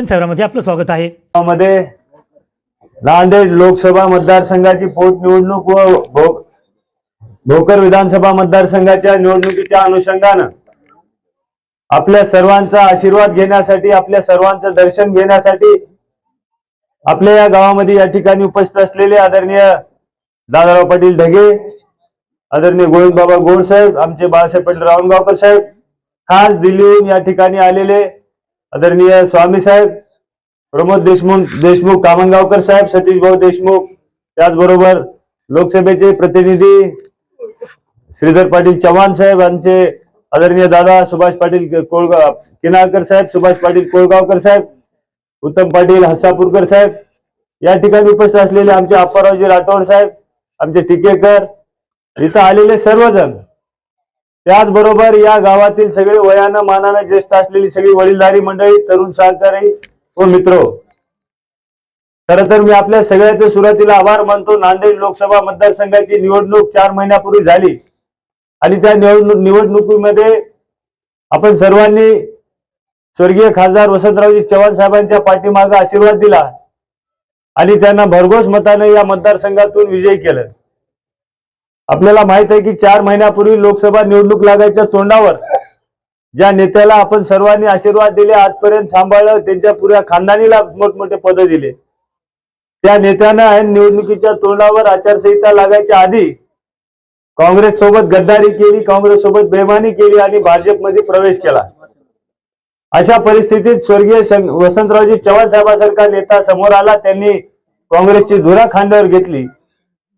दर्शन शहरामध्ये आपलं स्वागत आहे. मध्ये नांदेड लोकसभा मतदारसंघाची पोटनिवडणूक व भोकर विधानसभा मतदारसंघाच्या निवडणुकीच्या अनुषंगानं आपल्या सर्वांचा आशीर्वाद घेण्यासाठी आपल्या सर्वांचं दर्शन घेण्यासाठी आपल्या या गावामध्ये या ठिकाणी उपस्थित असलेले आदरणीय दादाराव पाटील ढगे आदरणीय गोविंद बाबा गोड साहेब आमचे बाळासाहेब पाटील रावणगावकर साहेब खास दिल्लीहून या ठिकाणी आलेले आदरणीय स्वामी साहेब प्रमोद देशमुख देशमुख कामनगावकर साहेब सतीश भाऊ देशमुख त्याचबरोबर लोकसभेचे प्रतिनिधी श्रीधर पाटील चव्हाण साहेब आमचे आदरणीय दादा सुभाष पाटील कोळगाव किनाळकर साहेब सुभाष पाटील कोळगावकर साहेब उत्तम पाटील हस्सापूरकर साहेब या ठिकाणी उपस्थित असलेले आमचे अप्पारावजी राठोड साहेब आमचे टिकेकर इथं आलेले सर्वजण त्याचबरोबर या गावातील सगळे वयानं मानानं ज्येष्ठ असलेली सगळी वडीलधारी मंडळी तरुण सहकारी व मित्र. खर तर मी आपल्या सगळ्याचे सुरुवातीला आभार मानतो. नांदेड लोकसभा मतदारसंघाची निवडणूक चार महिन्यापूर्वी झाली. आणि त्या निवडणूक निवडणुकीमध्ये आपण सर्वांनी स्वर्गीय खासदार वसंतरावजी चव्हाण साहेबांच्या पाठीमागे आशीर्वाद दिला. आणि त्यांना भरघोस मताने या मतदारसंघातून विजयी केलं. आपल्याला माहीत आहे की चार महिन्यापूर्वी लोकसभा निवडणूक लागायच्या तोंडावर ज्या नेत्याला आपण सर्वांनी आशीर्वाद दिले आजपर्यंत सांभाळलं त्यांच्या पुऱ्या खानदानीला मोठमोठे पद दिले. त्या नेत्यानं निवडणुकीच्या तोंडावर आचारसंहिता लागायच्या आधी काँग्रेस सोबत गद्दारी केली काँग्रेस सोबत बेमानी केली आणि भाजपमध्ये प्रवेश केला. अशा परिस्थितीत स्वर्गीय वसंतरावजी चव्हाण साहेबांसारखा नेता समोर आला त्यांनी काँग्रेसची धुरा खांद्यावर घेतली.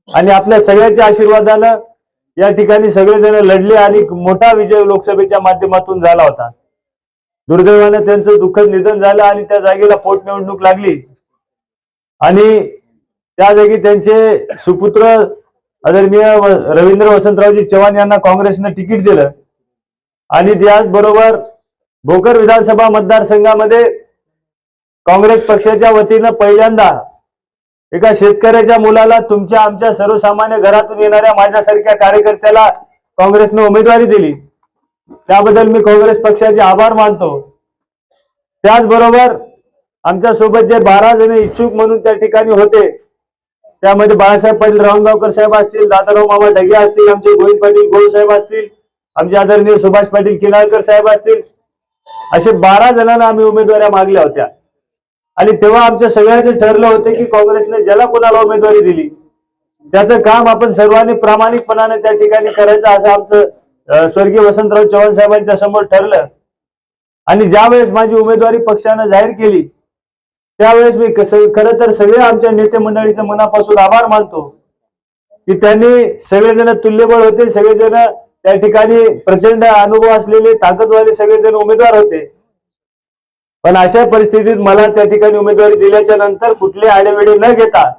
आणि आपल्या सगळ्याच्या आशीर्वादानं या ठिकाणी सगळेजण लढले आणि मोठा विजय लोकसभेच्या माध्यमातून झाला होता. दुर्दैवाने त्यांचं दुःखद निधन झालं आणि त्या जागेला पोटनिवडणूक लागली. आणि त्या जागी त्यांचे सुपुत्र आदरणीय रवींद्र वसंतरावजी चव्हाण यांना काँग्रेसनं तिकीट दिलं. आणि त्याचबरोबर भोकर विधानसभा मतदारसंघामध्ये काँग्रेस पक्षाच्या वतीनं पहिल्यांदा एका शेतकऱ्याच्या मुलाला तुमच्या आमच्या सर्वसामान्य घरातून येणाऱ्या माझ्यासारख्या कार्यकर्त्याला काँग्रेसने उमेदवारी दिली. त्याबद्दल मी काँग्रेस पक्षाचे आभार मानतो. त्याचबरोबर आमच्यासोबत जे बारा जण इच्छुक म्हणून त्या ठिकाणी होते त्यामध्ये बाळासाहेब पाटील रावणगावकर साहेब असतील दादाराव मामा ढगे असतील आमचे गोविंद पाटील गोळ साहेब असतील आमचे आदरणीय सुभाष पाटील किनाळकर साहेब असतील असे बारा जणांना आम्ही उमेदवाऱ्या मागल्या होत्या. आणि तेव्हा आमच्या सगळ्याचे ठरलं होतं की काँग्रेसने ज्याला कोणाला उमेदवारी दिली त्याचं काम आपण सर्वांनी प्रामाणिकपणाने त्या ठिकाणी करायचं असं आमचं स्वर्गीय वसंतराव चव्हाण साहेबांच्या समोर ठरलं. आणि ज्यावेळेस माझी उमेदवारी पक्षानं जाहीर केली त्यावेळेस मी खर खरं तर सगळ्या आमच्या नेते मंडळीचे मनापासून आभार मानतो की त्यांनी सगळेजण तुल्यबळ होते सगळेजण त्या ठिकाणी प्रचंड अनुभव असलेले ताकदवाले सगळेजण उमेदवार होते. पण अशा परिस्थितीत मला त्या ठिकाणी उमेदवारी दिल्याच्या नंतर कुठले आडेवेडे न घेता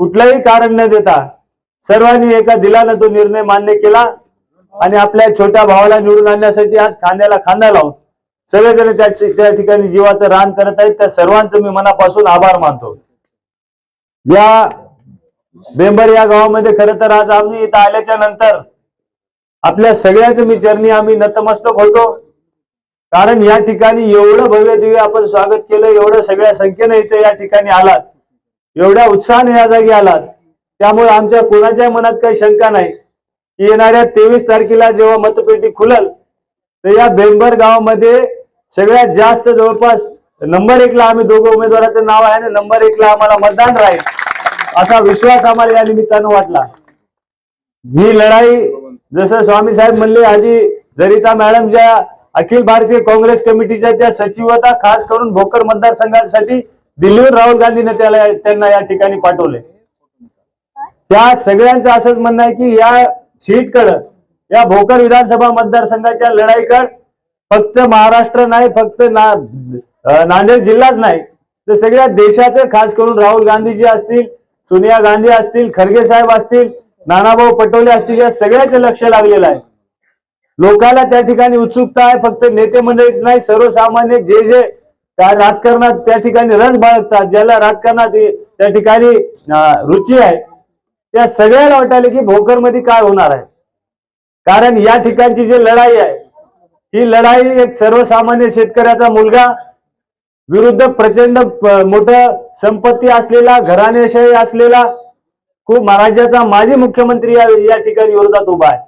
कुठलंही कारण न देता सर्वांनी एका दिलानं तो निर्णय मान्य केला आणि आपल्या छोट्या भावाला निवडून आणण्यासाठी आज खांद्याला खांदा लावून सगळेजण त्या त्या ठिकाणी जीवाचं रान करत आहेत. त्या सर्वांचं मी मनापासून आभार मानतो. या बेंबर या गावामध्ये खरं तर आज आम्ही इथं आल्याच्यानंतर आपल्या सगळ्याच मी चरणी आम्ही नतमस्तक होतो. कारण या ठिकाणी एवढं भव्य दिव्य आपण स्वागत केलं एवढं सगळ्या संख्येने इथे या ठिकाणी आलात. एवढ्या उत्साहाने या जागी आलात. त्यामुळे आमच्या कोणाच्या मनात काही शंका नाही की येणाऱ्या तेवीस तारखेला जेव्हा मतपेटी खुलल तर या बेंबर गावामध्ये सगळ्यात जास्त जवळपास नंबर एकला आम्ही दोघं उमेदवाराचं नाव आहे ना नंबर एकला आम्हाला मतदान राहील असा विश्वास आम्हाला या निमित्तानं वाटला. ही लढाई जसं स्वामी साहेब म्हणले आधी जरिता मॅडम ज्या अखिल भारतीय काँग्रेस कमिटीच्या त्या सचिव होता. खास करून भोकर मतदारसंघासाठी दिल्लीहून राहुल गांधीने त्याला त्यांना या ठिकाणी पाठवले. त्या सगळ्यांचं असंच म्हणणं आहे की या सीटकडं या भोकर विधानसभा मतदारसंघाच्या लढाईकड फक्त महाराष्ट्र नाही फक्त ना नांदेड जिल्हाच नाही तर सगळ्या देशाचं खास करून राहुल गांधीजी असतील सोनिया गांधी असतील खरगे साहेब असतील नानाभाऊ पटोले असतील या सगळ्याचं लक्ष लागलेलं आहे. लोकांना त्या ठिकाणी उत्सुकता आहे फक्त नेते मंडळीच नाही सर्वसामान्य जे जे त्या राजकारणात त्या ठिकाणी रस बाळगतात ज्याला राजकारणात त्या ठिकाणी रुची आहे त्या सगळ्याला वाटायला की भोकरमध्ये काय होणार आहे. कारण या ठिकाणची जी लढाई आहे ही लढाई एक सर्वसामान्य शेतकऱ्याचा मुलगा विरुद्ध प्रचंड मोठ संपत्ती असलेला घराणेशाही असलेला खूप राज्याचा माजी मुख्यमंत्री या ठिकाणी विरोधात उभा आहे.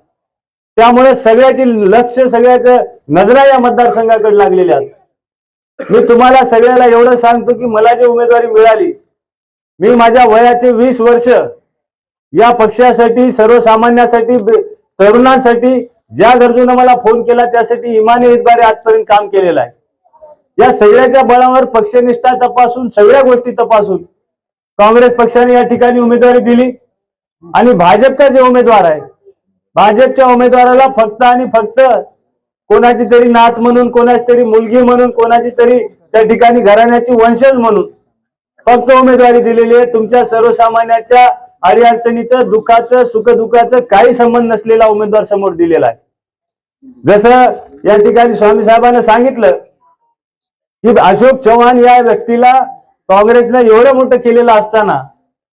त्यामुळे सगळ्याची लक्ष सगळ्याच नजरा या मतदारसंघाकडे लागलेल्या आहेत. मी तुम्हाला सगळ्याला एवढं सांगतो की मला जी उमेदवारी मिळाली मी माझ्या वयाचे वीस वर्ष या पक्षासाठी सर्वसामान्यासाठी तरुणांसाठी ज्या गरजूनं मला फोन केला त्यासाठी इमाने इतबारे आजपर्यंत काम केलेलं आहे. या सगळ्याच्या बळावर पक्षनिष्ठा तपासून सगळ्या गोष्टी तपासून काँग्रेस पक्षाने या ठिकाणी उमेदवारी दिली आणि भाजपचा जे उमेदवार आहे भाजपच्या उमेदवाराला फक्त आणि फक्त कोणाची तरी नात म्हणून कोणाची तरी मुलगी म्हणून कोणाची तरी त्या ठिकाणी घराण्याची वंशज म्हणून फक्त उमेदवारी दिलेली आहे. तुमच्या सर्वसामान्याच्या अडीअडचणीचं दुःखाचं सुखदुःखाचं काही संबंध नसलेला उमेदवार समोर दिलेला आहे. जसं या ठिकाणी स्वामी साहेबांना सांगितलं की अशोक चव्हाण या व्यक्तीला काँग्रेसनं एवढं मोठं केलेलं असताना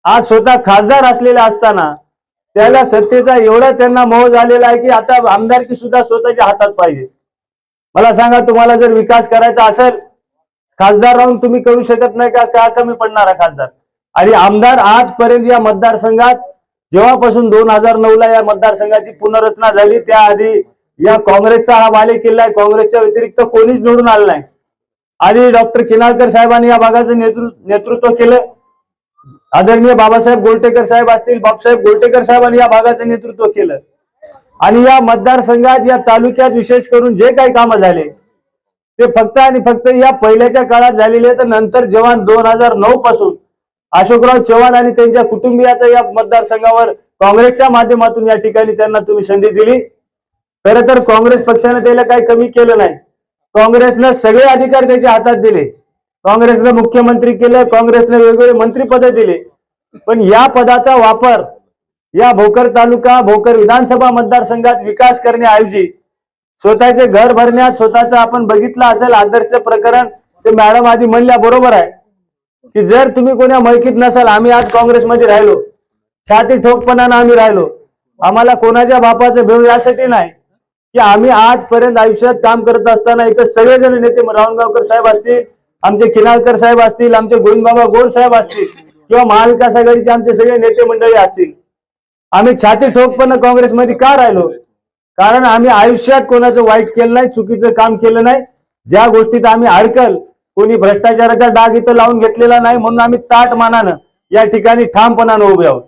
आज स्वतः खासदार असलेला असताना त्याला सत्तेचा एवढा त्यांना मोह झालेला आहे की आता आमदारकी सुद्धा स्वतःच्या हातात पाहिजे. मला सांगा तुम्हाला जर विकास करायचा असेल खासदार राहून तुम्ही करू शकत नाही का? का कमी पडणारा खासदार? आणि आमदार आजपर्यंत या मतदारसंघात जेव्हापासून दोन हजार नऊ ला या मतदारसंघाची पुनर्रचना झाली त्याआधी या काँग्रेसचा हा बाले किल्ला आहे. काँग्रेसच्या व्यतिरिक्त कोणीच निवडून आलं नाही. आधी डॉक्टर किनाळकर साहेबांनी या भागाचं नेतृ- नेतृत्व केलं. आदरणीय बाबासाहेब गोलटेकर साहेब असतील बापसाहेब गोलटेकर साहेबांनी या भागाचं नेतृत्व केलं. आणि या मतदारसंघात या तालुक्यात विशेष करून जे काही कामं झाले ते फक्त आणि फक्त या पहिल्याच्या काळात झालेले तर नंतर जेव्हा दोन हजार नऊ पासून अशोकराव चव्हाण आणि त्यांच्या कुटुंबियाचा या मतदारसंघावर काँग्रेसच्या माध्यमातून या ठिकाणी त्यांना तुम्ही संधी दिली. खरं तर काँग्रेस पक्षाने त्याला काही कमी केलं नाही. काँग्रेसनं सगळे अधिकार त्याच्या हातात दिले. काँग्रेसनं मुख्यमंत्री केलं काँग्रेसने वेगवेगळे मंत्रीपद दिले. पण या पदाचा वापर या भोकर तालुका भोकर विधानसभा मतदारसंघात विकास करण्याऐवजी स्वतःचे घर भरण्यात स्वतःचं आपण बघितलं असेल आदर्श प्रकरण ते मॅडम आधी म्हणल्या बरोबर आहे. की जर तुम्ही कोण्या मळकीत नसाल आम्ही आज काँग्रेसमध्ये राहिलो. छाती ठोकपणानं आम्ही राहिलो. आम्हाला कोणाच्या बापाचं भेव यासाठी नाही. की आम्ही आजपर्यंत आयुष्यात काम करत असताना इथं सगळेजण नेते रावणगावकर साहेब असतील आमचे किनाळकर साहेब असतील आमचे गोविंदबाबा गोड साहेब असतील किंवा महाविकास आघाडीचे आमचे सगळे नेते मंडळी असतील. आम्ही छाती ठोकपणे काँग्रेसमध्ये का राहिलो? कारण आम्ही आयुष्यात कोणाचं वाईट केलं नाही चुकीचं काम केलं नाही. ज्या गोष्टीत आम्ही अडकल कोणी भ्रष्टाचाराचा डाग इथं लावून घेतलेला नाही म्हणून आम्ही ताट मानानं या ठिकाणी ठामपणानं उभे आहोत.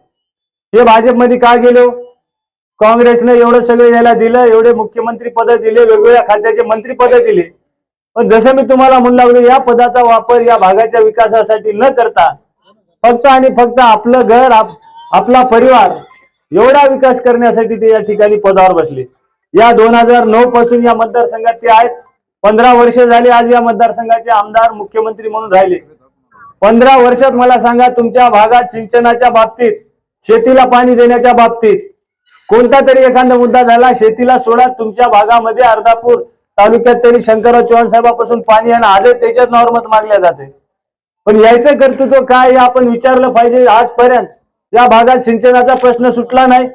हे भाजपमध्ये का गेलो? काँग्रेसने एवढं सगळं याला दिलं एवढे मुख्यमंत्री पद दिले वेगवेगळ्या खात्याचे मंत्री पद दिले. पण जसं मी तुम्हाला म्हणू लागलो या पदाचा वापर या भागाच्या विकासासाठी न करता फक्त आणि फक्त आपलं घर आप- आपला परिवार एवढा विकास करण्यासाठी ते या ठिकाणी पदावर बसले. या दोन हजार नऊ पासून या मतदारसंघात ते आहेत. पंधरा वर्ष झाले आज या मतदारसंघाचे आमदार मुख्यमंत्री म्हणून राहिले. पंधरा वर्षात मला सांगा तुमच्या भागात सिंचनाच्या बाबतीत शेतीला पाणी देण्याच्या बाबतीत कोणता तरी एखादा मुद्दा झाला? शेतीला सोडा तुमच्या भागामध्ये अर्धापूर तालुक्यात तरी शंकरराव चव्हाण साहेबापासून पाणी आहे ना आजही त्याच्यात नॉर्मत मागल्या जाते. पण यायचं कर्तृत्व काय हे आपण विचारलं पाहिजे आजपर्यंत. या भागात सिंचनाचा प्रश्न सुटला नाही.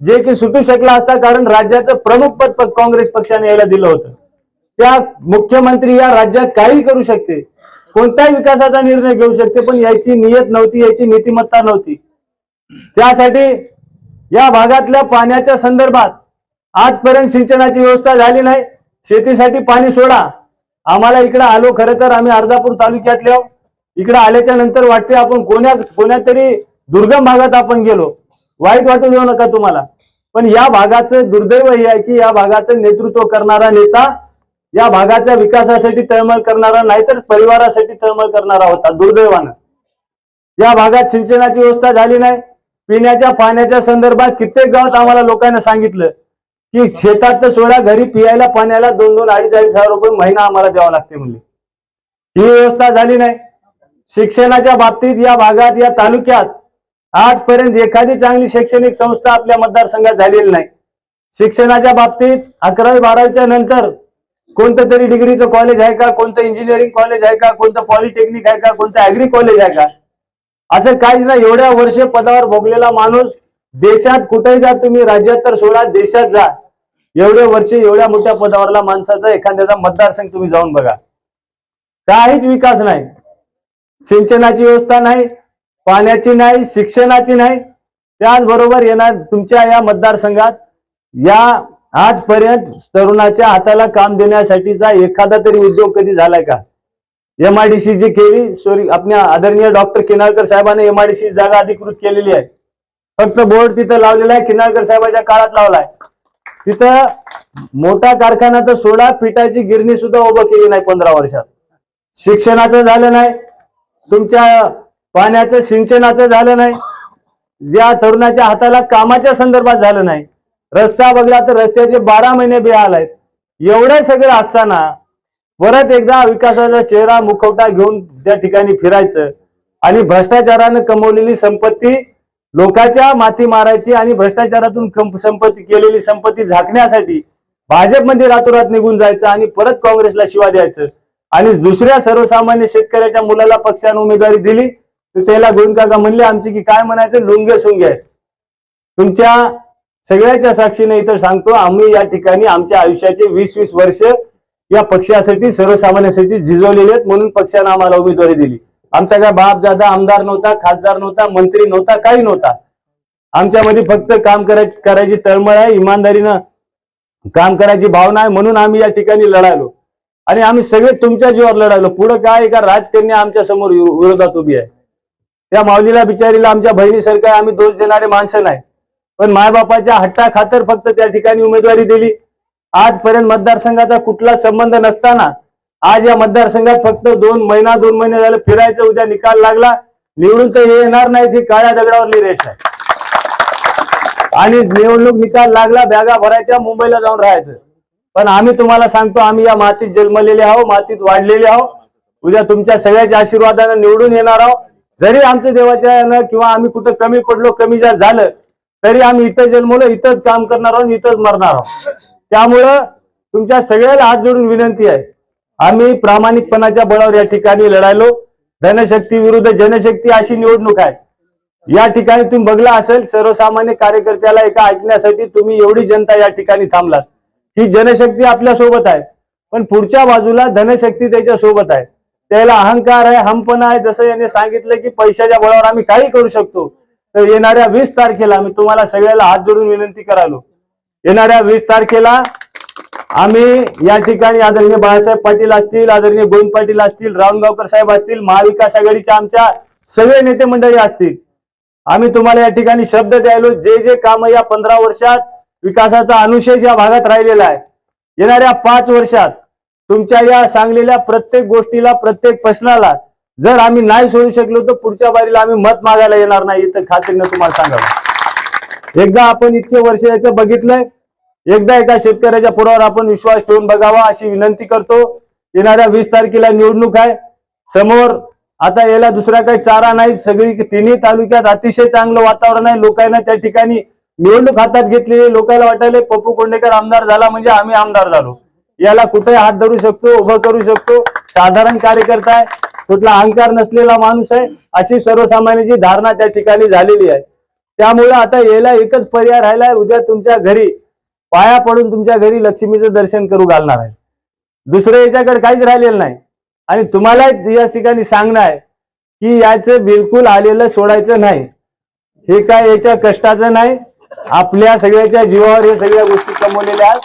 जे की सुटू शकला असता कारण राज्याचं प्रमुख पद काँग्रेस पक्षाने यायला दिलं होतं. त्या मुख्यमंत्री या राज्यात काही करू शकते. कोणत्याही विकासाचा निर्णय घेऊ शकते पण याची नियत नव्हती याची नीतिमत्ता नव्हती. त्यासाठी या भागातल्या पाण्याच्या संदर्भात आजपर्यंत सिंचनाची व्यवस्था झाली नाही. शेतीसाठी पाणी सोडा. आम्हाला इकडे आलो खरं तर आम्ही अर्धापूर तालुक्यातले आहोत. इकडे आल्याच्यानंतर वाटते आपण कोण्या कोण्या तरी दुर्गम भागात आपण गेलो. वाईट वाटू देऊ नका तुम्हाला. पण या भागाचं दुर्दैव हे आहे की या भागाचं नेतृत्व करणारा नेता या भागाच्या विकासासाठी तळमळ करणारा नाहीतर परिवारासाठी तळमळ करणारा होता दुर्दैवानं. या भागात सिंचनाची व्यवस्था झाली नाही. पिण्याच्या पाण्याच्या संदर्भात कित्येक गावात आम्हाला लोकांना सांगितलं. की शेतात तर सोडा घरी पियायला पाण्याला दोन दोन अडीच अडीच हजार रुपये महिना आम्हाला द्यावा लागते म्हणले. ही व्यवस्था झाली नाही. शिक्षणाच्या बाबतीत या भागात या तालुक्यात आजपर्यंत एखादी चांगली शैक्षणिक संस्था आपल्या मतदारसंघात झालेली नाही. शिक्षणाच्या बाबतीत अकरावी बारावीच्या नंतर कोणतं तरी डिग्रीचं कॉलेज आहे का कोणतं इंजिनिअरिंग कॉलेज आहे का कोणतं पॉलिटेक्निक आहे का कोणतं अॅग्री कॉलेज आहे का? असं काहीच नाही. एवढ्या वर्ष पदावर भोगलेला माणूस देशात कुठेही जा तुम्ही राज्यात तर सोडा देशात जा. एवढे वर्ष एवढ्या मोठ्या पदावरला माणसाचा एखाद्याचा मतदारसंघ तुम्ही जाऊन बघा. काहीच विकास नाही. सिंचनाची व्यवस्था नाही पाण्याची नाही शिक्षणाची नाही. त्याचबरोबर येणार तुमच्या या मतदारसंघात या आजपर्यंत तरुणाच्या हाताला काम देण्यासाठीचा एखादा तरी उद्योग कधी झालाय का? एमआयडीसी जी केली सॉरी आपल्या आदरणीय डॉक्टर किनाळकर साहेबांनी एमआयडीसी जागा अधिकृत केलेली आहे. फक्त बोर्ड तिथं लावलेला आहे किनाळकर साहेबाच्या काळात लावलाय. तिथं मोठा कारखाना तर सोडा पिठाची गिरणी सुद्धा उभं केली नाही पंधरा वर्षात. शिक्षणाचं झालं नाही. तुमच्या पाण्याचं सिंचनाचं झालं नाही. या तरुणाच्या हाताला कामाच्या संदर्भात झालं नाही. रस्ता बघला तर रस्त्याचे बारा महिने बेहाल आहेत एवढं सगळं असताना परत एकदा विकासाचा चेहरा मुखवटा घेऊन त्या ठिकाणी फिरायचं आणि भ्रष्टाचारानं कमवलेली संपत्ती लोकांच्या माती मारायची आणि भ्रष्टाचारातून संपत्ती केलेली संपत्ती झाकण्यासाठी भाजपमध्ये रातोरात निघून जायचं आणि परत काँग्रेसला शिवा द्यायचं. आणि दुसऱ्या सर्वसामान्य शेतकऱ्याच्या मुलाला पक्षाने उमेदवारी दिली तर त्याला गोविंदकाका म्हणले आमची की काय म्हणायचं? लुंगे सुंगे तुमच्या सगळ्याच्या साक्षीने इथं सांगतो आम्ही या ठिकाणी आमच्या आयुष्याचे वीस वीस वर्ष या पक्षासाठी सर्वसामान्यांसाठी झिजवलेले आहेत म्हणून पक्षाने आम्हाला उमेदवारी दिली. आमचा काय बाप दादा आमदार नव्हता खासदार नव्हता मंत्री नव्हता काही नव्हता. आमच्यामध्ये फक्त काम करायची तळमळ आहे इमानदारीनं काम करायची भावना आहे म्हणून आम्ही या ठिकाणी लढायलो. आणि आम्ही सगळे तुमच्या जीवावर लढायलो. पुढं काय एका राजकन्या आमच्यासमोर विरोधात उभी आहे. त्या माऊलीला बिचारीला आमच्या बहिणीसारखं आम्ही दोष देणारे माणसं नाही. पण मायबापाच्या हट्टा खातर फक्त त्या ठिकाणी उमेदवारी दिली. आजपर्यंत मतदारसंघाचा कुठला संबंध नसताना आज या मतदारसंघात फक्त दोन महिना दोन महिने झाले फिरायचं उद्या निकाल लागला. निवडून तर हे येणार नाही ती काळ्या दगडावरली रेष आहे. आणि निवडणूक निकाल लागला बॅगा भरायच्या मुंबईला जाऊन राहायचं. पण आम्ही तुम्हाला सांगतो आम्ही या मातीत जन्मलेले आहो मातीत वाढलेले आहो उद्या तुमच्या सगळ्याच्या आशीर्वादानं निवडून येणार आहोत. जरी आमच्या देवाच्या यानं किंवा आम्ही कुठं कमी पडलो कमी जास्त झालं तरी आम्ही इथं जन्मलो इथंच काम करणार आहोत इथंच मरणार आहोत. त्यामुळं तुमच्या सगळ्याला हात जोडून विनंती आहे आम्ही प्रामाणिकपणाच्या बळावर या ठिकाणी लढायलो. धनशक्ती विरुद्ध जनशक्ती अशी निवडणूक आहे. या ठिकाणी तुम्ही बघला असेल सर्वसामान्य कार्यकर्त्याला एका ऐकण्यासाठी तुम्ही एवढी जनता या ठिकाणी थांबलात. ही जनशक्ती आपल्यासोबत आहे. पण पुढच्या बाजूला धनशक्ती त्याच्या सोबत आहे. त्याला अहंकार आहे हमपणा आहे जसं याने सांगितलं की पैशाच्या बळावर आम्ही काही करू शकतो. तर येणाऱ्या वीस तारखेला मी तुम्हाला सगळ्याला हात जोडून विनंती करालो येणाऱ्या वीस तारखेला आम्ही या ठिकाणी आदरणीय बाळासाहेब पाटील असतील आदरणीय गोविंद पाटील असतील रावणगावकर साहेब असतील महाविकास आघाडीच्या आमच्या सगळे नेते मंडळी असतील. आम्ही तुम्हाला या ठिकाणी शब्द द्यायलो जे जे काम या पंधरा वर्षात विकासाचा अनुशेष या भागात राहिलेला आहे. येणाऱ्या पाच वर्षात तुमच्या या सांगलेल्या प्रत्येक गोष्टीला प्रत्येक प्रश्नाला जर आम्ही नाही सोडू शकलो तर पुढच्या बारीला आम्ही मत मागायला येणार नाही इथं खात्रीनं तुम्हाला सांगावं. एकदा आपण इतके वर्ष याचं बघितलंय एकदा एका शेतकऱ्याच्या पुढावर आपण विश्वास ठेवून बघावा अशी विनंती करतो. येणाऱ्या वीस तारखेला निवडणूक आहे. समोर आता याला दुसरा काही चारा नाही. सगळी तिन्ही तालुक्यात अतिशय चांगलं वातावरण आहे. लोकांना त्या ठिकाणी निवडणूक हातात घेतलेली लोकांना वाटायला पप्पू कोंडेकर आमदार झाला म्हणजे आम्ही आमदार झालो. याला कुठे हात धरू शकतो उभं करू शकतो. साधारण कार्यकर्ता आहे. कुठला अहंकार नसलेला माणूस आहे. अशी सर्वसामान्याची धारणा त्या ठिकाणी झालेली आहे. त्यामुळे आता याला एकच पर्याय राहिलाय उद्या तुमच्या घरी पाया पडून तुमच्या घरी लक्ष्मीचं दर्शन करू घालणार आहे. दुसरं याच्याकडे काहीच राहिलेलं नाही. आणि तुम्हाला या ठिकाणी सांगणं आहे की याचं बिलकुल आलेलं सोडायचं नाही. हे काय याच्या कष्टाचं नाही? आपल्या सगळ्याच्या जीवावर हे सगळ्या गोष्टी कमवलेल्या आहेत.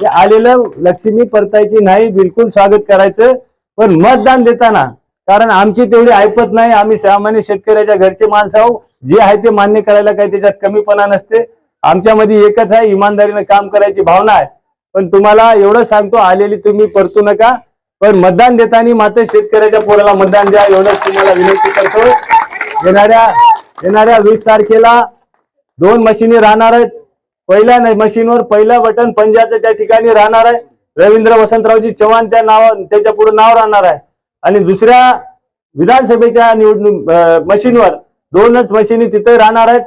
हे आलेलं लक्ष्मी परतायची नाही बिलकुल स्वागत करायचं. पण मतदान देताना कारण आमची तेवढी ऐपत नाही. आम्ही सामान्य शेतकऱ्याच्या घरचे माणसं आहो जे आहे ते मान्य करायला काही त्याच्यात कमीपणा नसते. आमच्यामध्ये एकच आहे इमानदारीनं काम करायची भावना आहे. पण तुम्हाला एवढं सांगतो आलेली तुम्ही परतू नका. पण मतदान देताना मात्र शेतकऱ्याच्या पोराला मतदान द्या एवढंच तुम्हाला विनंती करतो. येणाऱ्या येणाऱ्या वीस तारखेला दोन मशीनी राहणार आहेत. पहिल्या न- मशीनवर पहिलं बटन पंजाचं त्या ठिकाणी राहणार आहे. रवींद्र वसंतरावजी चव्हाण त्या नाव त्याच्या पुढे नाव राहणार आहे. आणि दुसऱ्या विधानसभेच्या निवडणूक मशीनवर दोनच मशीनी तिथे राहणार आहेत.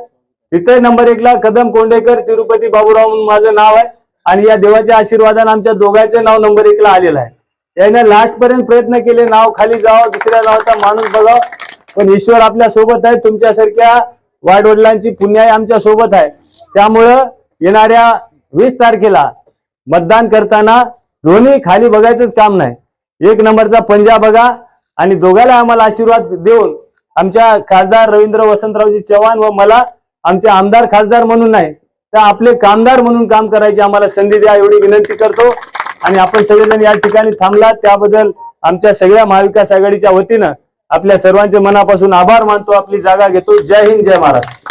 तिथे नंबर एकला कदम कोंडेकर तिरुपती बाबूराव म्हणून माझं नाव आहे. आणि या देवाच्या आशीर्वादाने आमच्या दोघांचे नाव नंबर एकला आलेलं आहे. याने लास्ट पर्यंत प्रयत्न केले नाव खाली जावं दुसऱ्या नावाचा माणूस बघावं. पण ईश्वर आपल्यासोबत आहे तुमच्यासारख्या वाडवडिलांची पुण्याई आमच्यासोबत आहे. त्यामुळं येणाऱ्या वीस तारखेला मतदान करताना दोन्ही खाली बघायचंच काम नाही. एक नंबरचा पंजा बघा आणि दोघाला आम्हाला आशीर्वाद देऊन आमच्या खासदार रवींद्र वसंतरावजी चव्हाण व मला आमचे आमदार खासदार म्हणून नाही तर आपले कामदार म्हणून काम करायची आम्हाला संधी द्या एवढी विनंती करतो. आणि आपण सगळेजण या ठिकाणी थांबला त्याबद्दल आमच्या सगळ्या महाविकास आघाडीच्या वतीनं आपल्या सर्वांचे मनापासून आभार मानतो. आपली जागा घेतो. जय हिंद जय महाराष्ट्र.